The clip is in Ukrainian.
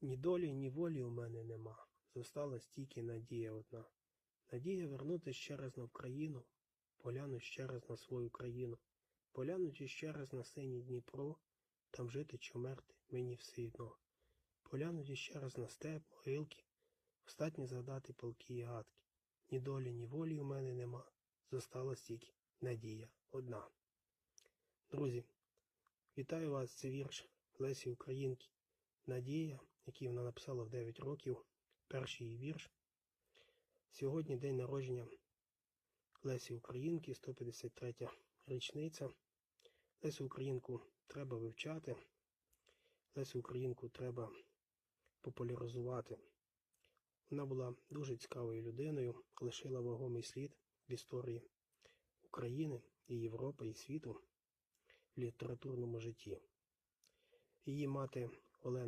Ні долі, ні волі у мене нема. Зосталась тільки надія одна. Надія вернути ще раз на Вкраїну, полянуть ще раз на свою країну, полянуть іще раз на синій Дніпро, там жити чи вмерти мені все одно. Полянуть іще раз на степ, могилки, встать не згадати полки і гадки. Ні долі, ні волі у мене нема. Зосталась тільки надія одна. Друзі, вітаю вас, це вірш Лесі Українки. Надія, який вона написала в 9 років, перший її вірш. Сьогодні день народження Лесі Українки, 153 річниця. Лесю Українку треба вивчати. Лесю Українку треба популяризувати. Вона була дуже цікавою людиною, лишила вагомий слід в історії України і Європи і світу в літературному житті. Її мати Олена